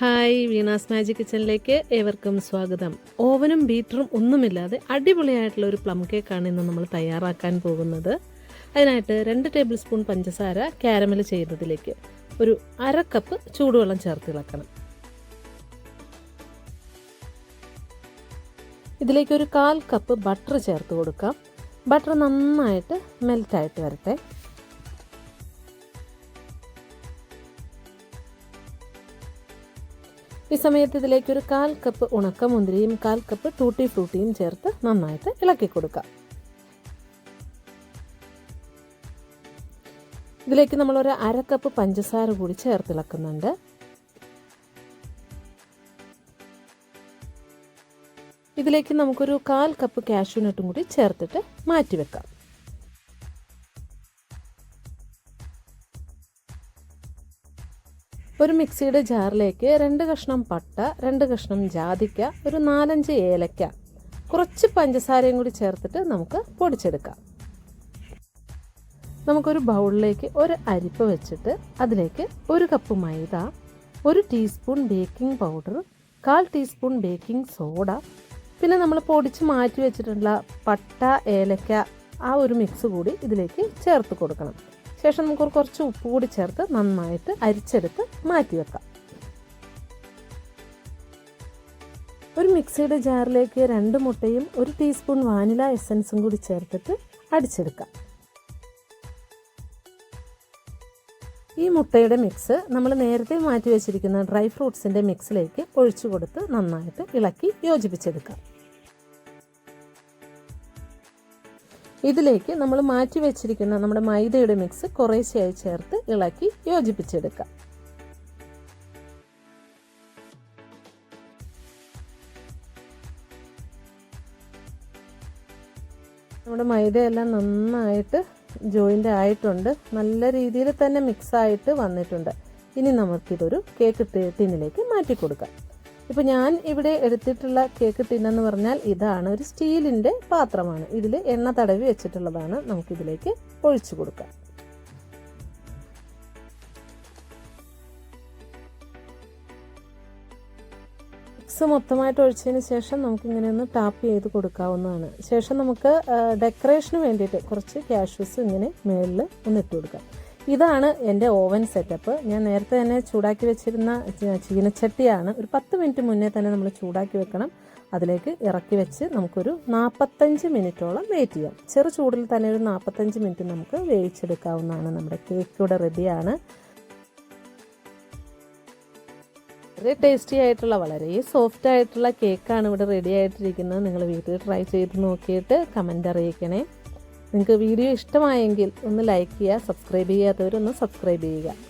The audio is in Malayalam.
ഹായ് വീണാസ് മാജിക് കിച്ചണിലേക്ക് ഏവർക്കും സ്വാഗതം. ഓവനും ബീറ്ററും ഒന്നുമില്ലാതെ അടിപൊളിയായിട്ടുള്ള ഒരു പ്ലം കേക്കാണ് ഇന്ന് നമ്മൾ തയ്യാറാക്കാൻ പോകുന്നത്. അതിനായിട്ട് രണ്ട് ടേബിൾ സ്പൂൺ പഞ്ചസാര കാരമൽ ചെയ്തതിലേക്ക് ഒരു അര കപ്പ് ചൂടുവെള്ളം ചേർത്ത് ഇളക്കണം. ഇതിലേക്ക് ഒരു കാൽ കപ്പ് ബട്ടർ ചേർത്ത് കൊടുക്കാം. ബട്ടർ നന്നായിട്ട് മെൽറ്റായിട്ട് വരട്ടെ. ഈ സമയത്ത് ഇതിലേക്ക് ഒരു കാൽ കപ്പ് ഉണക്കമുന്തിരിയും കാൽ കപ്പ് ടൂട്ടി ഫ്രൂട്ടിയും ചേർത്ത് നന്നായിട്ട് ഇളക്കി കൊടുക്കാം. ഇതിലേക്ക് നമ്മളൊരു അര കപ്പ് പഞ്ചസാര കൂടി ചേർത്ത് ഇളക്കുന്നുണ്ട്. ഇതിലേക്ക് നമുക്കൊരു കാൽ കപ്പ് കാഷ്യൂനട്ടും കൂടി ചേർത്തിട്ട് മാറ്റി വെക്കാം ഒരു മിക്സിയുടെ ജാറിലേക്ക് രണ്ട് കഷ്ണം പട്ട രണ്ട് കഷ്ണം ജാതിക്ക ഒരു നാലഞ്ച് ഏലക്ക. കുറച്ച് പഞ്ചസാരയും കൂടി ചേർത്തിട്ട് നമുക്ക് പൊടിച്ചെടുക്കാം. നമുക്കൊരു ബൗളിലേക്ക് ഒരു അരിപ്പ വെച്ചിട്ട് അതിലേക്ക് ഒരു കപ്പ് മൈദ ഒരു ടീസ്പൂൺ ബേക്കിംഗ് പൗഡർ കാൽ ടീസ്പൂൺ ബേക്കിംഗ് സോഡ. പിന്നെ നമ്മൾ പൊടിച്ച് മാറ്റി വെച്ചിട്ടുള്ള പട്ട ഏലക്ക ആ ഒരു മിക്സ് കൂടി ഇതിലേക്ക് ചേർത്ത് കൊടുക്കണം. ശേഷം നമുക്ക് കുറച്ച് ഉപ്പ് കൂടി ചേർത്ത് നന്നായിട്ട് അരിച്ചെടുത്ത് മാറ്റി വെക്കാം. ഒരു മിക്സിയുടെ ജാറിലേക്ക് രണ്ട് മുട്ടയും ഒരു ടീസ്പൂൺ വാനില എസൻസും കൂടി ചേർത്തിട്ട് അടിച്ചെടുക്കാം. ഈ മുട്ടയുടെ മിക്സ് നമ്മൾ നേരത്തെ മാറ്റി വെച്ചിരിക്കുന്ന ഡ്രൈ ഫ്രൂട്ട്സിന്റെ മിക്സിലേക്ക് ഒഴിച്ചു കൊടുത്ത് നന്നായിട്ട് ഇളക്കി യോജിപ്പിച്ചെടുക്കാം. ഇതിലേക്ക് നമ്മൾ മാറ്റി വെച്ചിരിക്കുന്ന നമ്മുടെ മൈദയുടെ മിക്സ് കുറേശ്ശെയായി ചേർത്ത് ഇളക്കി യോജിപ്പിച്ചെടുക്കാം. നമ്മുടെ മൈദയെല്ലാം നന്നായിട്ട് ജോയിന്റ് ആയിട്ടുണ്ട്. നല്ല രീതിയിൽ തന്നെ മിക്സായിട്ട് വന്നിട്ടുണ്ട്. ഇനി നമുക്കിതൊരു കേക്ക് ടിന്നിലേക്ക് മാറ്റി കൊടുക്കാം ഇപ്പോൾ ഞാൻ ഇവിടെ എടുത്തിട്ടുള്ള കേക്ക് ടിന്നെന്ന് പറഞ്ഞാൽ ഇതാണ് ഒരു സ്റ്റീലിന്റെ പാത്രമാണ്. ഇതിൽ എണ്ണ തടവി വെച്ചിട്ടുള്ളതാണ് നമുക്കിതിലേക്ക് ഒഴിച്ചു കൊടുക്കാം. മിക്സ് മൊത്തമായിട്ട് ഒഴിച്ചതിന് ശേഷം നമുക്ക് ഇങ്ങനെ ഒന്ന് ടാപ്പ് ചെയ്ത് കൊടുക്കാവുന്നതാണ്. ശേഷം നമുക്ക് ഡെക്കറേഷന് വേണ്ടിയിട്ട് കുറച്ച് ക്യാഷ്യൂസ് ഇങ്ങനെ മേളിൽ ഒന്ന് ഇട്ട് കൊടുക്കാം. ഇതാണ് എന്റെ ഓവൻ സെറ്റപ്പ്. ഞാൻ നേരത്തെ തന്നെ ചൂടാക്കി വെച്ചിരുന്ന ചീനച്ചട്ടിയാണ്. ഒരു പത്ത് മിനിറ്റ് മുന്നേ തന്നെ നമ്മൾ ചൂടാക്കി വെക്കണം. അതിലേക്ക് ഇറക്കി വെച്ച് നമുക്കൊരു നാൽപ്പത്തഞ്ച് മിനിറ്റോളം വെയിറ്റ് ചെയ്യാം. ചെറു ചൂടിൽ തന്നെ ഒരു നാൽപ്പത്തഞ്ച് മിനിറ്റ് നമുക്ക് വേവിച്ചെടുക്കാവുന്നതാണ് നമ്മുടെ കേക്ക് റെഡിയാണ് വളരെ ടേസ്റ്റി ആയിട്ടുള്ള വളരെ സോഫ്റ്റ് ആയിട്ടുള്ള കേക്കാണ് ഇവിടെ റെഡി ആയിട്ടിരിക്കുന്നത്. നിങ്ങൾ വീട്ടിൽ ട്രൈ ചെയ്ത് നോക്കിയിട്ട് കമന്റ് അറിയിക്കണേ. നിങ്ങൾക്ക് വീഡിയോ ഇഷ്ടമായെങ്കിൽ ഒന്ന് ലൈക്ക് ചെയ്യുക സബ്സ്ക്രൈബ് ചെയ്യാത്തവരൊന്ന് സബ്സ്ക്രൈബ് ചെയ്യുക.